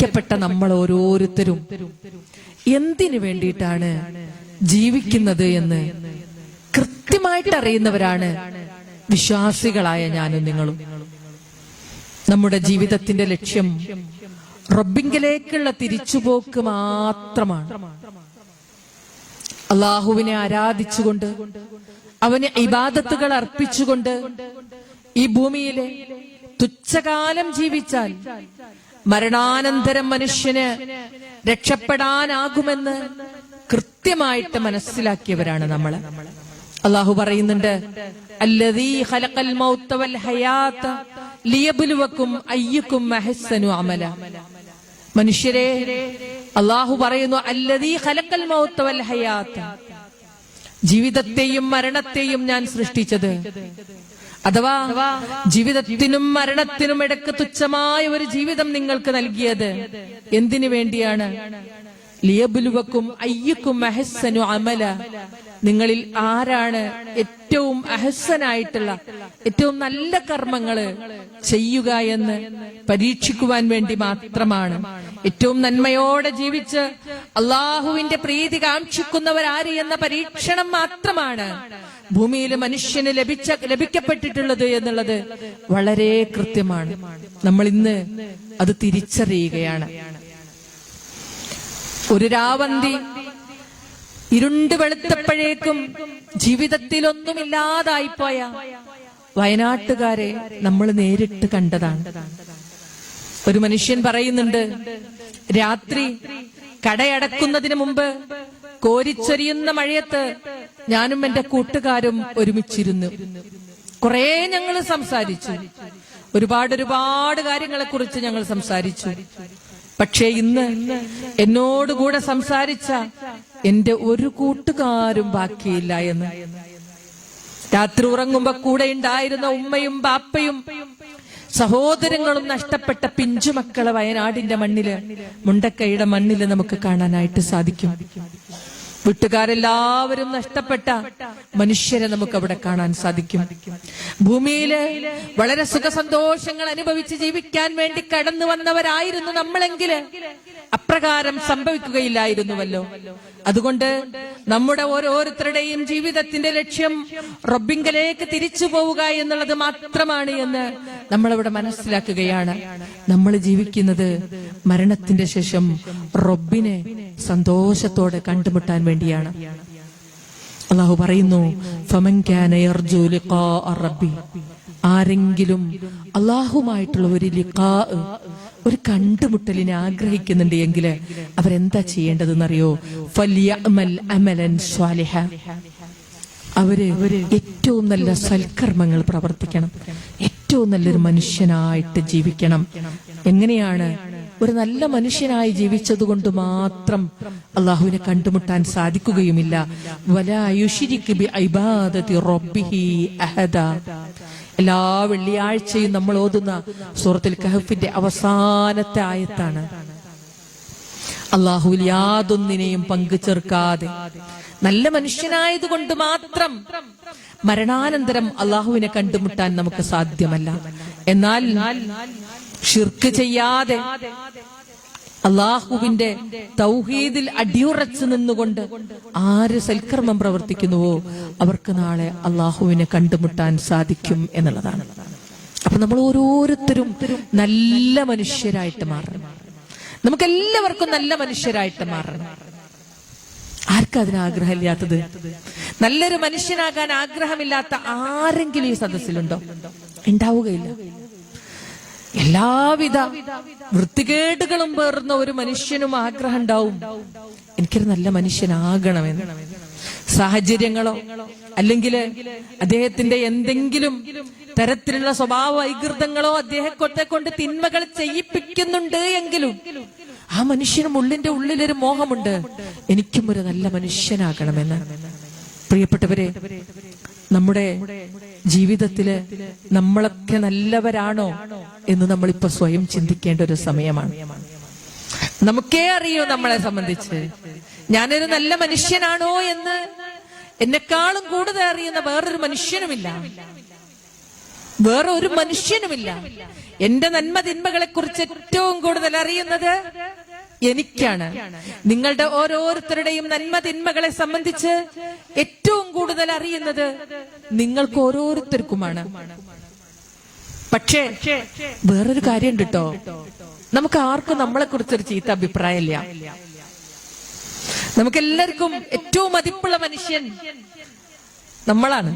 ലഭിക്കപ്പെട്ട നമ്മൾ ഓരോരുത്തരും എന്തിനു വേണ്ടിയിട്ടാണ് ജീവിക്കുന്നത് എന്ന് കൃത്യമായിട്ട് അറിയുന്നവരാണ് വിശ്വാസികളായ ഞാനും നിങ്ങളും. നമ്മുടെ ജീവിതത്തിന്റെ ലക്ഷ്യം റബ്ബിങ്കിലേക്കുള്ള തിരിച്ചുപോക്ക് മാത്രമാണ്. അള്ളാഹുവിനെ ആരാധിച്ചുകൊണ്ട് അവന് ഇബാദത്തുകൾ അർപ്പിച്ചുകൊണ്ട് ഈ ഭൂമിയിലെ തുച്ഛകാലം ജീവിച്ചാൽ മരണാനന്തരം മനുഷ്യന് രക്ഷപ്പെടാനാകുമെന്ന് കൃത്യമായിട്ട് മനസ്സിലാക്കിയവരാണ് നമ്മൾ അള്ളാഹു പറയുന്നുണ്ട് വൽ ഹയാത്ത അമല. മനുഷ്യരെ അള്ളാഹു പറയുന്നു അല്ലതീ ഹയാത്ത ജീവിതത്തെയും മരണത്തെയും ഞാൻ സൃഷ്ടിച്ചത് അഥവാ ജീവിതത്തിനും മരണത്തിനും ഇടയ്ക്ക് തുച്ഛമായ ഒരു ജീവിതം നിങ്ങൾക്ക് നൽകിയത് എന്തിനു വേണ്ടിയാണ്? ലിയബുലുവക്കും അയ്യക്കും അഹസ്സനു അമല. നിങ്ങളിൽ ആരാണ് ഏറ്റവും അഹസ്സനായിട്ടുള്ള ഏറ്റവും നല്ല കർമ്മങ്ങൾ ചെയ്യുക എന്ന് പരീക്ഷിക്കുവാൻ വേണ്ടി മാത്രമാണ്. ഏറ്റവും നന്മയോടെ ജീവിച്ച് അള്ളാഹുവിന്റെ പ്രീതി കാക്ഷിക്കുന്നവരാര് എന്ന പരീക്ഷണം മാത്രമാണ് ഭൂമിയിൽ മനുഷ്യന് ലഭിച്ച ലഭിക്കപ്പെട്ടിട്ടുള്ളത് എന്നുള്ളത് വളരെ കൃത്യമാണ്. നമ്മൾ ഇന്ന് അത് തിരിച്ചറിയുകയാണ്. ഒരു രാവന്തി ഇരുണ്ട് വെളുത്തപ്പോഴേക്കും ജീവിതത്തിലൊന്നുമില്ലാതായിപ്പോയ വയനാട്ടുകാരെ നമ്മൾ നേരിട്ട് കണ്ടതാണ്. ഒരു മനുഷ്യൻ പറയുന്നുണ്ട് രാത്രി കടയടക്കുന്നതിന് മുമ്പ് കോരിച്ചൊരിയുന്ന മഴയത്ത് ഞാനും എന്റെ കൂട്ടുകാരും ഒരുമിച്ചിരുന്നു. കുറെ ഞങ്ങൾ സംസാരിച്ചു. ഒരുപാട് ഒരുപാട് കാര്യങ്ങളെ കുറിച്ച് ഞങ്ങൾ സംസാരിച്ചു. പക്ഷേ ഇന്ന് എന്നോടുകൂടെ സംസാരിച്ച എന്റെ ഒരു കൂട്ടുകാരും ബാക്കിയില്ല എന്ന്. രാത്രി ഉറങ്ങുമ്പോ കൂടെ ഉണ്ടായിരുന്ന ഉമ്മയും ബാപ്പയും സഹോദരങ്ങളും നഷ്ടപ്പെട്ട പിഞ്ചുമക്കളെ വയനാടിന്റെ മണ്ണിൽ മുണ്ടക്കൈയുടെ മണ്ണിൽ നമുക്ക് കാണാനായിട്ട് സാധിക്കും. വീട്ടുകാരെല്ലാവരും നഷ്ടപ്പെട്ട മനുഷ്യരെ നമുക്ക് അവിടെ കാണാൻ സാധിക്കും. ഭൂമിയിൽ വളരെ സുഖസന്തോഷങ്ങൾ അനുഭവിച്ച് ജീവിക്കാൻ വേണ്ടി കടന്നു വന്നവരായിരുന്നു നമ്മളെങ്കിൽ. അപ്രകാരം സംഭവിക്കുകയില്ലായിരുന്നുവല്ലോ. അതുകൊണ്ട് നമ്മുടെ ഓരോരുത്തരുടെയും ജീവിതത്തിന്റെ ലക്ഷ്യം റബ്ബിങ്കലേക്ക് തിരിച്ചു പോവുക എന്നുള്ളത് മാത്രമാണ് എന്ന് നമ്മളിവിടെ മനസ്സിലാക്കുകയാണ്. നമ്മൾ ജീവിക്കുന്നത് മരണത്തിന്റെ ശേഷം റബ്ബിനെ സന്തോഷത്തോടെ കണ്ടുമുട്ടാൻ വേണ്ടിയാണ്. അള്ളാഹു പറയുന്നു ആരെങ്കിലും അള്ളാഹുമായിട്ടുള്ള ഒരു ലിഖാ ഒരു കണ്ടുമുട്ടലിനെ ആഗ്രഹിക്കുന്നുണ്ട് എങ്കിൽ അവരെന്താ ചെയ്യേണ്ടതെന്നറിയോ? അമലൻ സ്വാലിഹ. അവർ ഏറ്റവും നല്ല സൽക്കർമ്മങ്ങൾ പ്രവർത്തിക്കണം. ഏറ്റവും നല്ലൊരു മനുഷ്യനായിട്ട് ജീവിക്കണം. എങ്ങനെയാണ്? ഒരു നല്ല മനുഷ്യനായി ജീവിച്ചതുകൊണ്ട് മാത്രം അള്ളാഹുവിനെ കണ്ടുമുട്ടാൻ സാധിക്കുകയുമില്ല. എല്ലാ വെള്ളിയാഴ്ചയും നമ്മൾ ഓതുന്ന സൂറത്തിൽ കഹഫിന്റെ അവസാനത്തെ ആയത്താണ്. അള്ളാഹുവിൽ യാതൊന്നിനെയും പങ്കു ചേർക്കാതെ നല്ല മനുഷ്യനായത് കൊണ്ട് മാത്രം മരണാനന്തരം അള്ളാഹുവിനെ കണ്ടുമുട്ടാൻ നമുക്ക് സാധ്യമല്ല. എന്നാൽ ഷിർക്ക് ചെയ്യാതെ അള്ളാഹുവിന്റെ തൗഹീദിൽ അടിയുറച്ചു നിന്നുകൊണ്ട് ആര് സൽക്കർമ്മം പ്രവർത്തിക്കുന്നുവോ അവർക്ക് നാളെ അള്ളാഹുവിനെ കണ്ടുമുട്ടാൻ സാധിക്കും എന്നുള്ളതാണ്. അപ്പൊ നമ്മൾ ഓരോരുത്തരും നല്ല മനുഷ്യരായിട്ട് മാറണം. നമുക്ക് എല്ലാവർക്കും നല്ല മനുഷ്യരായിട്ട് മാറണം. ആർക്കും അതിന് ആഗ്രഹമില്ലാത്തത്? നല്ലൊരു മനുഷ്യനാകാൻ ആഗ്രഹമില്ലാത്ത ആരെങ്കിലും ഈ സദസ്സിലുണ്ടോ? ഉണ്ടാവുകയില്ല. എല്ലാവിധ വൃത്തികേടുകളും പേർന്ന ഒരു മനുഷ്യനും ആഗ്രഹം ഉണ്ടാവും. എനിക്കൊരു നല്ല മനുഷ്യനാകണമെന്ന്. സാഹചര്യങ്ങളോ അല്ലെങ്കിൽ അദ്ദേഹത്തിന്റെ എന്തെങ്കിലും തരത്തിലുള്ള സ്വഭാവ വൈകൃതങ്ങളോ അദ്ദേഹത്തെ കൊണ്ട് തിന്മകൾ ചെയ്യിപ്പിക്കുന്നുണ്ട് എങ്കിലും ആ മനുഷ്യനും ഉള്ളിന്റെ ഉള്ളിലൊരു മോഹമുണ്ട്. എനിക്കും ഒരു നല്ല മനുഷ്യനാകണമെന്ന്. പ്രിയപ്പെട്ടവരെ നമ്മുടെ ജീവിതത്തിൽ നമ്മളൊക്കെ നല്ലവരാണോ എന്ന് നമ്മളിപ്പോ സ്വയം ചിന്തിക്കേണ്ട ഒരു സമയമാണ്. നമുക്കേ അറിയൂ നമ്മളെ സംബന്ധിച്ച്. ഞാനൊരു നല്ല മനുഷ്യനാണോ എന്ന് എന്നെക്കാളും കൂടുതൽ അറിയുന്ന വേറൊരു മനുഷ്യനുമില്ല. വേറെ ഒരു മനുഷ്യനുമില്ല. എന്റെ നന്മ തിന്മകളെ കുറിച്ച് ഏറ്റവും കൂടുതൽ അറിയുന്നത് എനിക്കാണ്. നിങ്ങളുടെ ഓരോരുത്തരുടെയും നന്മ തിന്മകളെ സംബന്ധിച്ച് ഏറ്റവും കൂടുതൽ അറിയുന്നത് നിങ്ങൾക്ക് ഓരോരുത്തർക്കുമാണ്. പക്ഷേ വേറൊരു കാര്യം കേട്ടോ. നമുക്ക് ആർക്കും നമ്മളെ കുറിച്ചൊരു ചീത്ത അഭിപ്രായമില്ല. നമുക്ക് എല്ലാവർക്കും ഏറ്റവും മതിപ്പുള്ള മനുഷ്യൻ നമ്മളാണ്.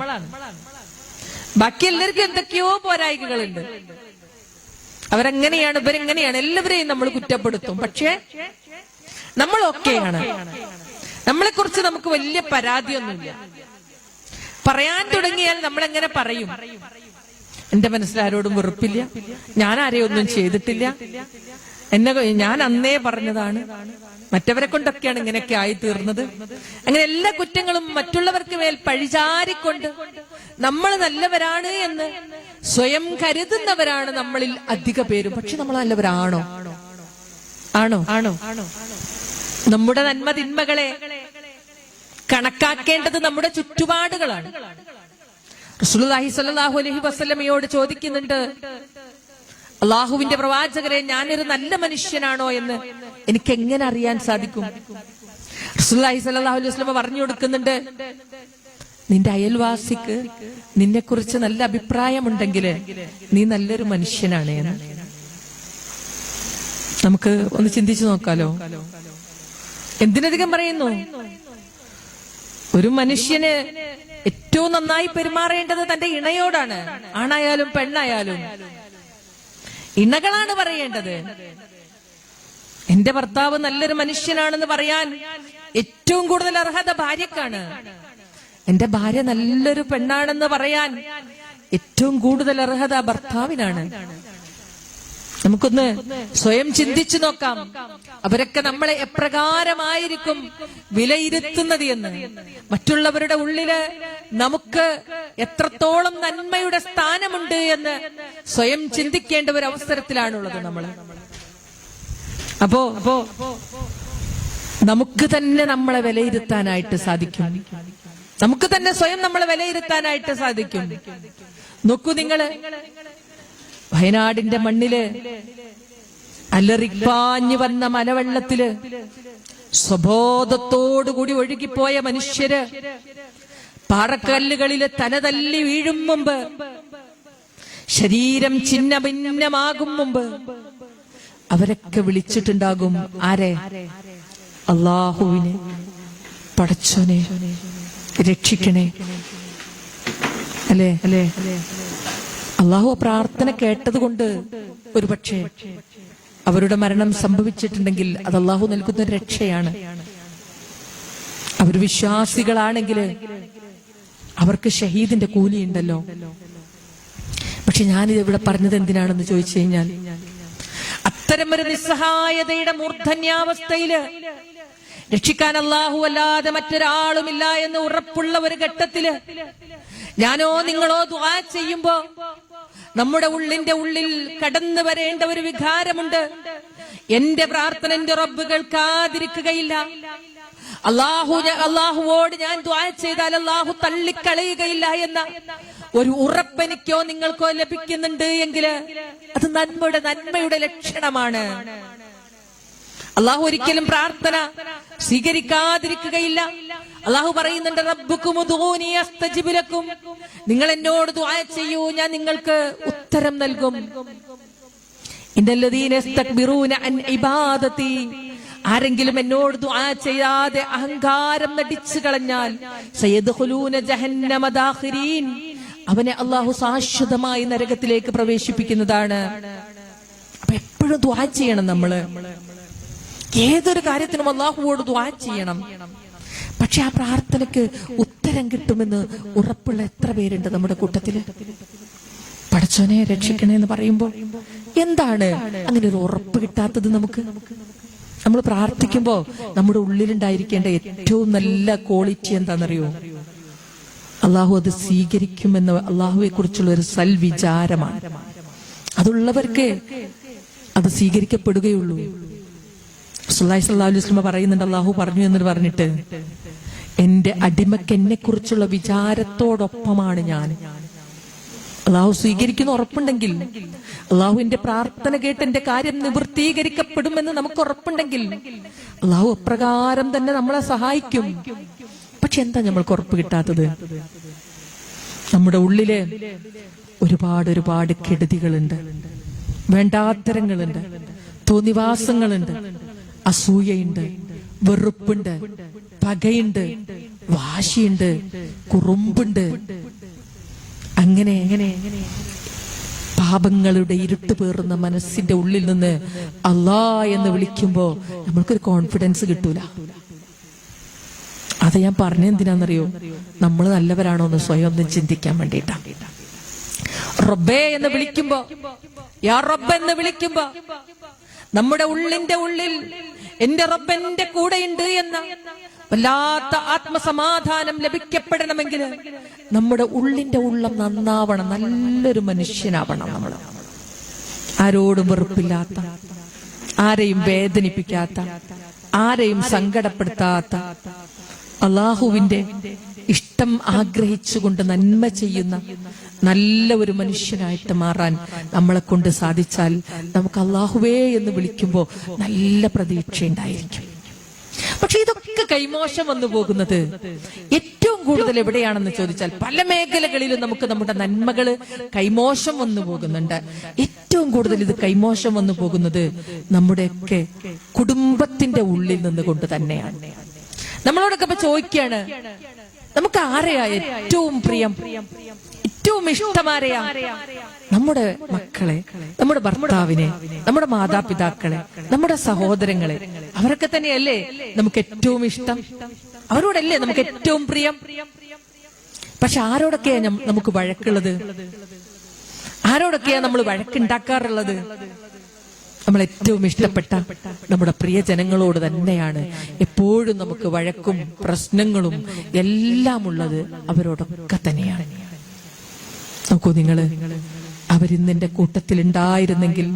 ബാക്കി എല്ലാവർക്കും എന്തൊക്കെയോ പോരായികകളുണ്ട് അവരെങ്ങനെയാണ് ഇവരെങ്ങനെയാണ് എല്ലാവരെയും നമ്മൾ കുറ്റപ്പെടുത്തും. പക്ഷേ നമ്മൾ ഒക്കെയാണ് നമ്മളെ കുറിച്ച് നമുക്ക് വലിയ പരാതിയൊന്നുമില്ല. പറയാൻ തുടങ്ങിയാൽ നമ്മൾ എങ്ങനെ പറയും? എന്റെ മനസ്സിൽ ആരോടും വെറുപ്പില്ല. ഞാൻ ആരെയൊന്നും ചെയ്തിട്ടില്ല. എന്നെ ഞാൻ അന്നേ പറഞ്ഞതാണ്. മറ്റവരെ കൊണ്ടൊക്കെയാണ് ഇങ്ങനെയൊക്കെ ആയി തീർന്നത് അങ്ങനെ എല്ലാ കുറ്റങ്ങളും മറ്റുള്ളവർക്ക് മേൽ പഴിചാരിക്കൊണ്ട് നമ്മൾ നല്ലവരാണ് എന്ന് സ്വയം കരുതുന്നവരാണ് നമ്മളിൽ അധിക പേരും. പക്ഷെ നമ്മൾ നല്ലവരാണോ? ആണോ? ആണോ നമ്മുടെ നന്മ തിന്മകളെ കണക്കാക്കേണ്ടത് നമ്മുടെ ചുറ്റുപാടുകളാണ്. റസൂലുള്ളാഹി സ്വല്ലല്ലാഹു അലൈഹി വസല്ലമയോട് ചോദിക്കുന്നുണ്ട് അള്ളാഹുവിന്റെ പ്രവാചകരെ ഞാനൊരു നല്ല മനുഷ്യനാണോ എന്ന് എനിക്ക് എങ്ങനെ അറിയാൻ സാധിക്കും? റസൂലുള്ളാഹി സ്വല്ലല്ലാഹു അലൈഹി വസല്ലമ പറഞ്ഞു കൊടുക്കുന്നുണ്ട് നിന്റെ അയൽവാസിക്ക് നിന്നെ കുറിച്ച് നല്ല അഭിപ്രായമുണ്ടെങ്കിൽ നീ നല്ലൊരു മനുഷ്യനാണ് നമുക്ക് ഒന്ന് ചിന്തിച്ചു നോക്കാലോ. എന്തിനധികം പറയുന്നു? ഒരു മനുഷ്യന് ഏറ്റവും നന്നായി പെരുമാറേണ്ടത് തന്റെ ഇണയോടാണ്. ആണായാലും പെണ്ണായാലും. ഇണകളാണ് പറയേണ്ടത്. എന്റെ ഭർത്താവ് നല്ലൊരു മനുഷ്യനാണെന്ന് പറയാൻ ഏറ്റവും കൂടുതൽ അർഹത ഭാര്യക്കാണ്. എന്റെ ഭാര്യ നല്ലൊരു പെണ്ണാണെന്ന് പറയാൻ ഏറ്റവും കൂടുതൽ അർഹത ഭർത്താവിനാണ്. നമുക്കൊന്ന് സ്വയം ചിന്തിച്ചു നോക്കാം. അവരൊക്കെ നമ്മളെ എപ്രകാരമായിരിക്കും വിലയിരുത്തുന്നത് എന്ന്. മറ്റുള്ളവരുടെ ഉള്ളിൽ നമുക്ക് എത്രത്തോളം നന്മയുടെ സ്ഥാനമുണ്ട് എന്ന് സ്വയം ചിന്തിക്കേണ്ട ഒരു അവസരത്തിലാണുള്ളത് നമ്മൾ അപ്പോ അപ്പോ നമുക്ക് തന്നെ നമ്മളെ വിലയിരുത്താനായിട്ട് സാധിക്കും. നമുക്ക് തന്നെ സ്വയം നമ്മളെ വിലയിരുത്താനായിട്ട് സാധിക്കും. നോക്കൂ നിങ്ങൾ. വയനാടിന്റെ മണ്ണിൽ അലറിപ്പാഞ്ഞു വന്ന മലവെള്ളത്തിൽ സ്വബോധത്തോടുകൂടി ഒഴുകിപ്പോയ മനുഷ്യര് പാറക്കല്ലുകളിൽ തലതല്ലി വീഴും മുമ്പ് ശരീരം ചിന്ന ഭിന്നമാകും മുമ്പ് അവരൊക്കെ വിളിച്ചിട്ടുണ്ടാകും ആരെ? അള്ളാഹുവിനെ പടച്ചോനെ. രക്ഷിക്കണേ. അല്ലേ? അല്ലേ അള്ളാഹു പ്രാർത്ഥന കേട്ടതുകൊണ്ട് കൊണ്ട് ഒരുപക്ഷെ അവരുടെ മരണം സംഭവിച്ചിട്ടുണ്ടെങ്കിൽ അത് അള്ളാഹു നൽകുന്ന രക്ഷയാണ്. അവർ വിശ്വാസികളാണെങ്കിൽ അവർക്ക് ഷഹീദിന്റെ കൂലി ഉണ്ടല്ലോ. പക്ഷെ ഞാനിത് ഇവിടെ പറഞ്ഞത് എന്തിനാണെന്ന് ചോദിച്ചു കഴിഞ്ഞാൽ അത്തരം ഒരു നിസ്സഹായതയുടെ മൂർധന്യാവസ്ഥയിൽ രക്ഷിക്കാൻ അള്ളാഹു അല്ലാതെ മറ്റൊരാളുമില്ല എന്ന് ഉറപ്പുള്ള ഒരു ഘട്ടത്തിൽ ഞാനോ നിങ്ങളോ ദ്വാ ചെയ്യുമ്പോ നമ്മുടെ ഉള്ളിന്റെ ഉള്ളിൽ കടന്നു വരേണ്ട ഒരു വികാരമുണ്ട്. എന്റെ പ്രാർത്ഥന എന്റെ റബ്ബ് കേൾക്കാതിരിക്കുകയില്ല. അള്ളാഹു അള്ളാഹുവോട് ഞാൻ ദ്വാ ചെയ്താൽ അള്ളാഹു തള്ളിക്കളയുകയില്ല എന്ന ഒരു ഉറപ്പെനിക്കോ നിങ്ങൾക്കോ ലഭിക്കുന്നുണ്ട് എങ്കിൽ അത് നന്മയുടെ നന്മയുടെ ലക്ഷണമാണ്. അള്ളാഹു ഒരിക്കലും പ്രാർത്ഥന സ്വീകരിക്കാതിരിക്കുകയില്ല. അള്ളാഹു പറയുന്നുണ്ട് റബ്ബുക്കും നിങ്ങൾ എന്നോട് ദുആ ചെയ്യൂ ഞാൻ നിങ്ങൾക്ക് ഉത്തരം നൽകും. ആരെങ്കിലും എന്നോട് ദുആ ചെയ്യാതെ അഹങ്കാരം നടിച്ചു കളഞ്ഞാൽ അവനെ അള്ളാഹു ശാശ്വതമായി നരകത്തിലേക്ക് പ്രവേശിപ്പിക്കുന്നതാണ്. അപ്പൊ എപ്പോഴും ദ്വാ ചെയ്യണം നമ്മൾ. ഏതൊരു കാര്യത്തിനും അള്ളാഹുവോട് ദ്വാ ചെയ്യണം. പക്ഷെ ആ പ്രാർത്ഥനയ്ക്ക് ഉത്തരം കിട്ടുമെന്ന് ഉറപ്പുള്ള എത്ര പേരുണ്ട് നമ്മുടെ കൂട്ടത്തിൽ? പടച്ചോനെ രക്ഷിക്കണേ എന്ന് പറയുമ്പോൾ എന്താണ് അങ്ങനെ ഒരു ഉറപ്പ് കിട്ടാത്തത് നമുക്ക്? നമ്മൾ പ്രാർത്ഥിക്കുമ്പോ നമ്മുടെ ഉള്ളിലുണ്ടായിരിക്കേണ്ട ഏറ്റവും നല്ല ക്വാളിറ്റി എന്താണെന്നറിയോ? അള്ളാഹു അത് സ്വീകരിക്കുമെന്ന് അള്ളാഹുവെ കുറിച്ചുള്ള ഒരു സൽവിചാരമാണ്. അതുള്ളവർക്ക് അത് സ്വീകരിക്കപ്പെടുകയുള്ളൂ. സുല്ലാഹി സല്ലാഹു വസ്ലമ പറയുന്നുണ്ട് അള്ളാഹു പറഞ്ഞു എന്ന് പറഞ്ഞിട്ട്. എന്റെ അടിമക്ക് എന്നെ കുറിച്ചുള്ള വിചാരത്തോടൊപ്പമാണ് ഞാൻ. അള്ളാഹു സ്വീകരിക്കുന്ന ഉറപ്പുണ്ടെങ്കിൽ അള്ളാഹുവിന്റെ പ്രാർത്ഥന കേട്ട് എന്റെ കാര്യം നിവൃത്തീകരിക്കപ്പെടുമെന്ന് നമുക്ക് ഉറപ്പുണ്ടെങ്കിൽ അള്ളാഹു അപ്രകാരം തന്നെ നമ്മളെ സഹായിക്കും. പക്ഷെ എന്താ നമ്മൾക്ക് ഉറപ്പ് കിട്ടാത്തത്? നമ്മുടെ ഉള്ളിൽ ഒരുപാട് ഒരുപാട് കെടുതികളുണ്ട് വേണ്ടാത്തരങ്ങളുണ്ട് തോന്നിവാസങ്ങളുണ്ട്. അസൂയയുണ്ട് വെറുപ്പുണ്ട് പകയുണ്ട് വാശിയുണ്ട് കുറുമ്പുണ്ട്. അങ്ങനെ എങ്ങനെ പാപങ്ങളുടെ ഇരുട്ട് പേറുന്ന മനസ്സിന്റെ ഉള്ളിൽ നിന്ന് അല്ലാ എന്ന് വിളിക്കുമ്പോ നമ്മൾക്കൊരു കോൺഫിഡൻസ് കിട്ടൂല. അത് ഞാൻ പറഞ്ഞെന്തിനാന്നറിയോ നമ്മൾ നല്ലവരാണോ എന്ന് സ്വയം ഒന്ന് ചിന്തിക്കാൻ വേണ്ടിട്ടാ റബ്ബേ എന്ന് വിളിക്കുമ്പോ യാ റബ്ബ് എന്ന് വിളിക്കുമ്പോ നമ്മുടെ ഉള്ളിന്റെ ഉള്ളിൽ എന്റെ റബ്ബ് എന്റെ കൂടെയുണ്ട് എന്ന വല്ലാത്ത ആത്മസമാധാനം ലഭിക്കപ്പെടണമെങ്കിൽ നമ്മുടെ ഉള്ളിന്റെ ഉള്ളം നന്നാവണം നല്ലൊരു മനുഷ്യനാവണം നമ്മൾ ആരോടും വെറുപ്പില്ലാത്ത ആരെയും വേദനിപ്പിക്കാത്ത ആരെയും സങ്കടപ്പെടുത്താത്ത അള്ളാഹുവിന്റെ ഇഷ്ടം ആഗ്രഹിച്ചുകൊണ്ട് നന്മ ചെയ്യുന്ന നല്ല ഒരു മനുഷ്യനായിട്ട് മാറാൻ നമ്മളെ കൊണ്ട് സാധിച്ചാൽ നമുക്ക് അള്ളാഹുവേ എന്ന് വിളിക്കുമ്പോൾ നല്ല പ്രതീക്ഷയുണ്ടായിരിക്കും പക്ഷെ ഇതൊക്കെ കൈമോശം വന്നു പോകുന്നത് ഏറ്റവും കൂടുതൽ എവിടെയാണെന്ന് ചോദിച്ചാൽ പല മേഖലകളിലും നമുക്ക് നമ്മുടെ നന്മകൾ കൈമോശം വന്നു പോകുന്നുണ്ട്. ഏറ്റവും കൂടുതൽ ഇത് കൈമോശം വന്നു പോകുന്നത് നമ്മുടെയൊക്കെ കുടുംബത്തിന്റെ ഉള്ളിൽ നിന്നുകൊണ്ട് തന്നെയാണ്. നമ്മളോടൊക്കെ ഇപ്പൊ ചോദിക്കാണ് നമുക്ക് ആരെയാ ഏറ്റവും പ്രിയം? ഏറ്റവും ഇഷ്ടമാരെയാ? നമ്മുടെ മക്കളെ നമ്മുടെ ഭർത്താവിനെ നമ്മുടെ മാതാപിതാക്കളെ നമ്മുടെ സഹോദരങ്ങളെ അവരൊക്കെ തന്നെയല്ലേ നമുക്ക് ഏറ്റവും ഇഷ്ടം? അവരോടല്ലേ നമുക്ക് ഏറ്റവും പ്രിയം? പക്ഷെ ആരോടൊക്കെയാ നമുക്ക് വഴക്കുള്ളത്? ആരോടൊക്കെയാ നമ്മൾ വഴക്കുണ്ടാക്കാറുള്ളത്? നമ്മൾ ഏറ്റവും ഇഷ്ടപ്പെട്ട നമ്മുടെ പ്രിയ ജനങ്ങളോട് തന്നെയാണ് എപ്പോഴും നമുക്ക് വഴക്കും പ്രശ്നങ്ങളും എല്ലാം ഉള്ളത് അവരോടൊക്കെ തന്നെയാണ്. നോക്കൂ നിങ്ങൾ അവരിന്നെന്റെ കൂട്ടത്തിൽ ഉണ്ടായിരുന്നെങ്കിൽ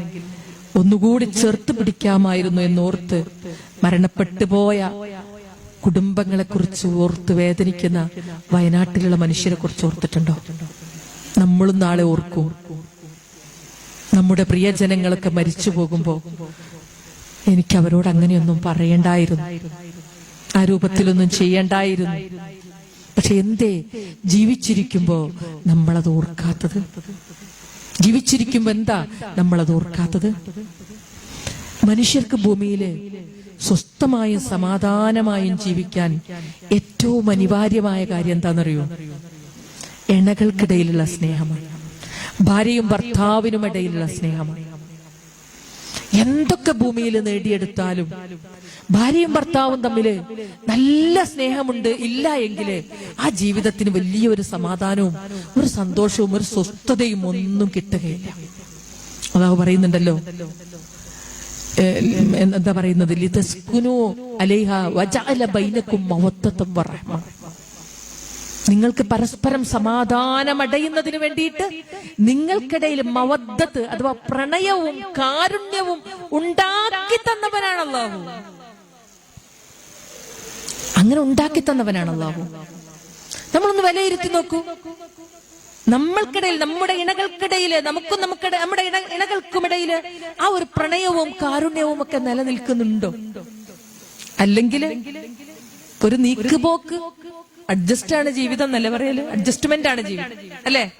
ഒന്നുകൂടി ചേർത്ത് പിടിക്കാമായിരുന്നു എന്നോർത്ത് മരണപ്പെട്ടു പോയ കുടുംബങ്ങളെ കുറിച്ച് ഓർത്ത് വേദനിക്കുന്ന വയനാട്ടിലുള്ള മനുഷ്യരെ കുറിച്ച് ഓർത്തിട്ടുണ്ടോ? നമ്മളും നാളെ ഓർക്കും. നമ്മുടെ പ്രിയജനങ്ങളൊക്കെ മരിച്ചു പോകുമ്പോ എനിക്ക് അവരോട് അങ്ങനെയൊന്നും പറയണ്ടായിരുന്നു. ആ രൂപത്തിലൊന്നും ചെയ്യണ്ടായിരുന്നു. പക്ഷെ എന്തേ? ജീവിച്ചിരിക്കുമ്പോ നമ്മളത് ഓർക്കാത്തത്. ജീവിച്ചിരിക്കുമ്പോ എന്താ നമ്മളത് ഓർക്കാത്തത്? മനുഷ്യർക്ക് ഭൂമിയിൽ സ്വസ്ഥമായും സമാധാനമായും ജീവിക്കാൻ ഏറ്റവും അനിവാര്യമായ കാര്യം എന്താണെന്നറിയോ എണകൾക്കിടയിലുള്ള സ്നേഹമാണ്. ഭാര്യയും ഭർത്താവിനും ഇടയിലുള്ള സ്നേഹമാണ്. എന്തൊക്കെ ഭൂമിയിൽ നേടിയെടുത്താലും ഭാര്യയും ഭർത്താവും തമ്മിൽ നല്ല സ്നേഹമുണ്ട് ഇല്ല എങ്കിൽ ആ ജീവിതത്തിന് വലിയൊരു സമാധാനവും ഒരു സന്തോഷവും ഒരു സ്വസ്ഥതയും ഒന്നും കിട്ടുകയില്ല. അതാവ് പറയുന്നുണ്ടല്ലോ എന്താ പറയുന്നത്? ലിതസ്കുനു അലൈഹ വജഅല ബൈനക്കും മവത്തത്തും വറഹ്മ. നിങ്ങൾക്ക് പരസ്പരം സമാധാനമടയുന്നതിന് വേണ്ടിയിട്ട് നിങ്ങൾക്കിടയിൽ മവദ്ധത്ത് അഥവാ പ്രണയവും കാരുണ്യവും ഉണ്ടാക്കി തന്നവനാണ് അങ്ങനെ ഉണ്ടാക്കി തന്നവനാണ് നമ്മളൊന്ന് വിലയിരുത്തി നോക്കൂ. നമ്മൾക്കിടയിൽ നമ്മുടെ ഇണകൾക്കിടയിൽ നമുക്കും നമുക്ക് നമ്മുടെ ഇണ ഇണകൾക്കുമിടയിൽ ആ ഒരു പ്രണയവും കാരുണ്യവും ഒക്കെ നിലനിൽക്കുന്നുണ്ടോ? അല്ലെങ്കിൽ ഒരു നീക്കുപോക്ക് അഡ്ജസ്റ്റ് ആണ് ജീവിതം എന്നല്ലേ പറയൽ? അഡ്ജസ്റ്റ്മെന്റ് ആണ് ജീവിതം. അല്ലേ?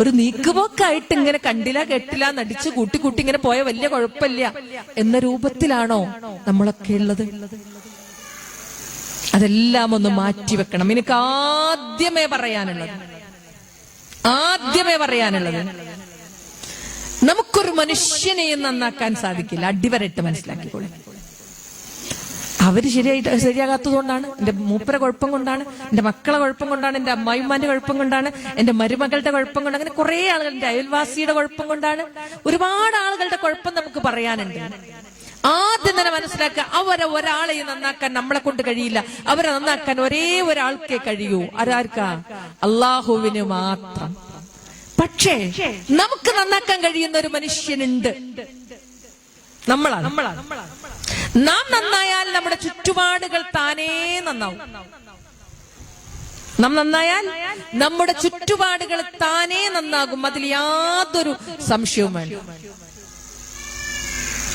ഒരു നീക്കുപോക്കായിട്ട് ഇങ്ങനെ കണ്ടില്ല കെട്ടില്ല നടിച്ചു കൂട്ടി കൂട്ടി ഇങ്ങനെ പോയ വലിയ കുഴപ്പമില്ല എന്ന രൂപത്തിലാണോ നമ്മളൊക്കെ ഉള്ളത്? അതെല്ലാം ഒന്ന് മാറ്റി വെക്കണം. എനിക്ക് ആദ്യമേ പറയാനുള്ളത്. ആദ്യമേ പറയാനുള്ളത്. നമുക്കൊരു മനുഷ്യനെയും നന്നാക്കാൻ സാധിക്കില്ല. അടിവരട്ട് മനസ്സിലാക്കിക്കോളെ. അവർ ശരിയായിട്ട് ശരിയാകാത്തത് കൊണ്ടാണ്. എന്റെ മൂപ്പര കുഴപ്പം കൊണ്ടാണ്. എന്റെ മക്കളെ കുഴപ്പം കൊണ്ടാണ്. എന്റെ അമ്മായിമാന്റെ കുഴപ്പം കൊണ്ടാണ്. എന്റെ മരുമകളുടെ കുഴപ്പം കൊണ്ട് അങ്ങനെ കുറെ ആളുകൾ എന്റെ അയൽവാസിയുടെ കുഴപ്പം കൊണ്ടാണ്. ഒരുപാട് ആളുകളുടെ കുഴപ്പം നമുക്ക് പറയാനുണ്ട്. ആദ്യം തന്നെ മനസ്സിലാക്കുക അവരെ ഒരാളെയും നന്നാക്കാൻ നമ്മളെ കൊണ്ട് കഴിയില്ല. അവരെ നന്നാക്കാൻ ഒരേ ഒരാൾക്കേ കഴിയൂ. ആരാർക്കാ? അള്ളാഹുവിന് മാത്രം. പക്ഷേ നമുക്ക് നന്നാക്കാൻ കഴിയുന്ന ഒരു മനുഷ്യനുണ്ട്. നമ്മളാണ്. നാം നന്നായാൽ നമ്മുടെ ചുറ്റുപാടുകൾ താനേ നന്നാവും. നാം നന്നായാൽ നമ്മുടെ ചുറ്റുപാടുകൾ താനേ നന്നാകും. അതിൽ യാതൊരു സംശയവും വേണ്ട.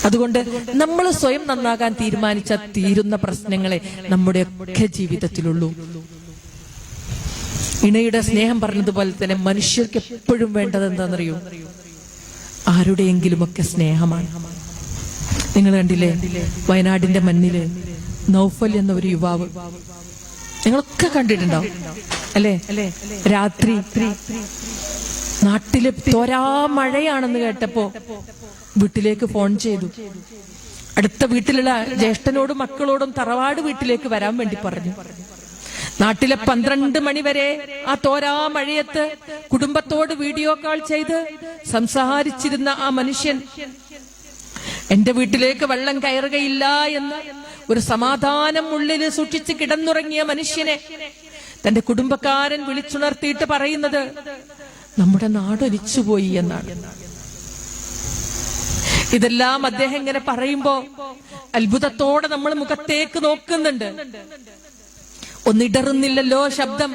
അതുകൊണ്ട് നമ്മൾ സ്വയം നന്നാകാൻ തീരുമാനിച്ച തീരുന്ന പ്രശ്നങ്ങളെ നമ്മുടെ ഒക്കെ ജീവിതത്തിലുള്ളൂ. ഇണയുടെ സ്നേഹം പറഞ്ഞതുപോലെ തന്നെ മനുഷ്യർക്ക് എപ്പോഴും വേണ്ടത് എന്താണെന്നറിയോ? ആരുടെയെങ്കിലുമൊക്കെ സ്നേഹമാണ്. നിങ്ങൾ കണ്ടില്ലേ? വയനാടിന്റെ മണ്ണിൽ നൗഫൽ എന്ന ഒരു യുവാവ്. നിങ്ങളൊക്കെ കണ്ടിട്ടുണ്ടാവും. അല്ലേ? രാത്രി നാട്ടിൽ തോരാ മഴയാണെന്ന് കേട്ടപ്പോ വീട്ടിലേക്ക് ഫോൺ ചെയ്തു. അടുത്ത വീട്ടിലുള്ള ജ്യേഷ്ഠനോടും മക്കളോടും തറവാട് വീട്ടിലേക്ക് വരാൻ വേണ്ടി പറഞ്ഞു. നാട്ടിലെ പന്ത്രണ്ട് മണിവരെ ആ തോരാ മഴയത്ത് കുടുംബത്തോട് വീഡിയോ കോൾ ചെയ്ത് സംസാരിച്ചിരുന്ന ആ മനുഷ്യൻ എന്റെ വീട്ടിലേക്ക് വെള്ളം കയറുകയില്ല എന്ന് ഒരു സമാധാനം ഉള്ളിൽ സൂക്ഷിച്ച് കിടന്നുറങ്ങിയ മനുഷ്യനെ തന്റെ കുടുംബക്കാരൻ വിളിച്ചുണർത്തിയിട്ട് പറയുന്നത് നമ്മുടെ നാട് ഒലിച്ചുപോയി എന്നാണ്. ഇതെല്ലാം അദ്ദേഹം ഇങ്ങനെ പറയുമ്പോ അത്ഭുതത്തോടെ നമ്മൾ മുഖത്തേക്ക് നോക്കുന്നുണ്ട്. ഒന്നിടറുന്നില്ലല്ലോ ശബ്ദം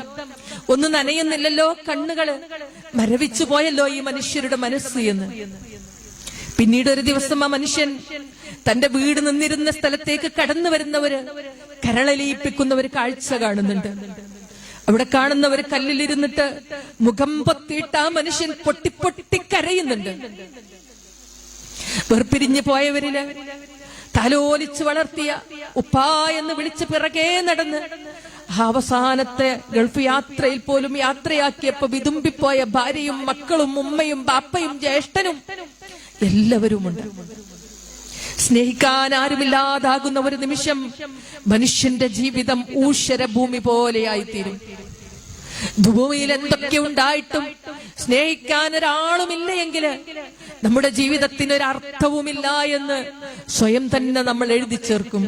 ഒന്ന് നനയുന്നില്ലല്ലോ കണ്ണുകൾ മരവിച്ചു പോയല്ലോ ഈ മനുഷ്യരുടെ മനസ്സ് എന്ന്. പിന്നീട് ഒരു ദിവസം ആ മനുഷ്യൻ തന്റെ വീട് നിന്നിരുന്ന സ്ഥലത്തേക്ക് കടന്നു വരുന്നവര് കരളലിയിപ്പിക്കുന്ന ഒരു കാഴ്ച കാണുന്നുണ്ട്. അവിടെ കാണുന്നവർ കല്ലിലിരുന്നിട്ട് മുഖം പൊത്തിയിട്ട് ആ മനുഷ്യൻ പൊട്ടിപ്പൊട്ടി കരയുന്നുണ്ട്. വേർപിരിഞ്ഞു പോയവരിൽ തലോലിച്ച് വളർത്തിയ ഉപ്പാ എന്ന് വിളിച്ച് പിറകെ നടന്ന് അവസാനത്തെ ഗൾഫ് യാത്രയിൽ പോലും യാത്രയാക്കിയപ്പോ വിതുമ്പിപ്പോയ ഭാര്യയും മക്കളും ഉമ്മയും ബാപ്പയും ജ്യേഷ്ഠനും എല്ലാവരുമുണ്ട്. സ്നേഹിക്കാൻ ആരുമില്ലാതാകുന്ന ഒരു നിമിഷം മനുഷ്യന്റെ ജീവിതം ഊശ്വര ഭൂമി പോലെയായിത്തീരും. ഭൂമിയിൽ എന്തൊക്കെ ഉണ്ടായിട്ടും സ്നേഹിക്കാൻ ഒരാളുമില്ല എങ്കിൽ നമ്മുടെ ജീവിതത്തിന് ഒരു അർത്ഥവുമില്ല എന്ന് സ്വയം തന്നെ നമ്മൾ എഴുതി ചേർക്കും.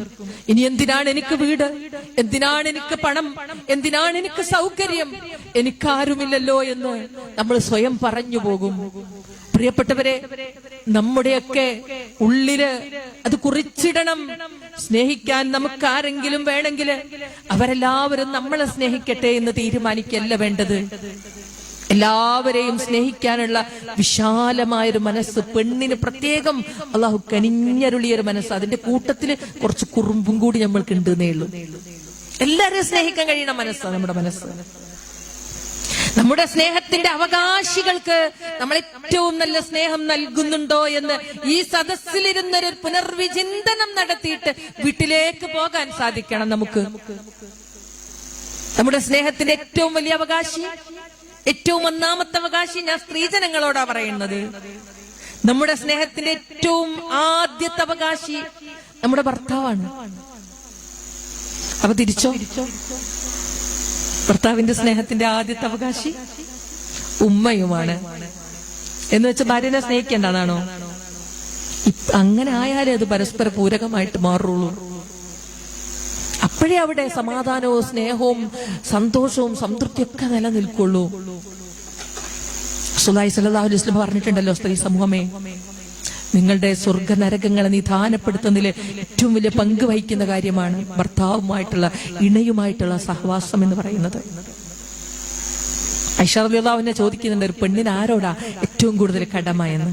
ഇനി എന്തിനാണ് എനിക്ക് വീട്? എന്തിനാണ് എനിക്ക് പണം? എന്തിനാണ് എനിക്ക് സൗകര്യം? എനിക്കാരുമില്ലല്ലോ എന്ന് നമ്മൾ സ്വയം പറഞ്ഞു പോകും. പ്രിയപ്പെട്ടവരെ നമ്മുടെയൊക്കെ ഉള്ളിൽ അത് കുറിച്ചിടണം. സ്നേഹിക്കാൻ നമുക്ക് ആരെങ്കിലും വേണമെങ്കിൽ അവരെല്ലാവരും നമ്മളെ സ്നേഹിക്കട്ടെ എന്ന് തീരുമാനിക്കല്ല വേണ്ടത്. എല്ലാവരെയും സ്നേഹിക്കാനുള്ള വിശാലമായൊരു മനസ്സ് പെണ്ണിന് പ്രത്യേകം അള്ളാഹു കനിഞ്ഞരുളിയൊരു മനസ്സ്. അതിന്റെ കൂട്ടത്തിൽ കുറച്ച് കുറുമ്പും കൂടി നമ്മൾക്ക് ഉണ്ട് ഉണ്ടെന്നേ ഉള്ളൂ. എല്ലാവരെയും സ്നേഹിക്കാൻ കഴിയണ മനസ്സാണ് നമ്മുടെ മനസ്സ്. നമ്മുടെ സ്നേഹത്തിന്റെ അവകാശികൾക്ക് നമ്മൾ ഏറ്റവും നല്ല സ്നേഹം നൽകുന്നുണ്ടോ എന്ന് ഈ സദസ്സിലിരുന്നൊരു പുനർവിചിന്തനം നടത്തിയിട്ട് വീട്ടിലേക്ക് പോകാൻ സാധിക്കണം നമുക്ക്. നമ്മുടെ സ്നേഹത്തിന്റെ ഏറ്റവും വലിയ അവകാശി ഏറ്റവും ഒന്നാമത്തെ അവകാശി ഞാൻ സ്ത്രീജനങ്ങളോടാ പറയുന്നത്. നമ്മുടെ സ്നേഹത്തിന്റെ ഏറ്റവും ആദ്യത്തെ അവകാശി നമ്മുടെ ഭർത്താവാണ്. അപ്പൊ തിരിച്ചോ? ഭർത്താവിന്റെ സ്നേഹത്തിന്റെ ആദ്യത്തെ അവകാശി ഉമ്മയുമാണ്. എന്ന് വെച്ച് ഭാര്യനെ സ്നേഹിക്കേണ്ടതാണോ അങ്ങനെ ആയാലേ അത് പരസ്പര പൂരകമായിട്ട് മാറുള്ളൂ. അപ്പോഴേ അവിടെ സമാധാനവും സ്നേഹവും സന്തോഷവും സംതൃപ്തിയൊക്കെ നിലനിൽക്കുള്ളൂ. സുലായി സല്ലാഹു വസ്ലം പറഞ്ഞിട്ടുണ്ടല്ലോ സ്ത്രീ സമൂഹമേ. നിങ്ങളുടെ സ്വർഗ നരകങ്ങളെ നിധാനപ്പെടുത്തുന്നതിൽ ഏറ്റവും വലിയ പങ്ക് വഹിക്കുന്ന കാര്യമാണ് ഭർത്താവുമായിട്ടുള്ള ഇണയുമായിട്ടുള്ള സഹവാസം എന്ന് പറയുന്നത്. ഐഷാറിയാവിനെ ചോദിക്കുന്നുണ്ട് ഒരു പെണ്ണിന് ആരോടാ ഏറ്റവും കൂടുതൽ കടമ എന്ന്?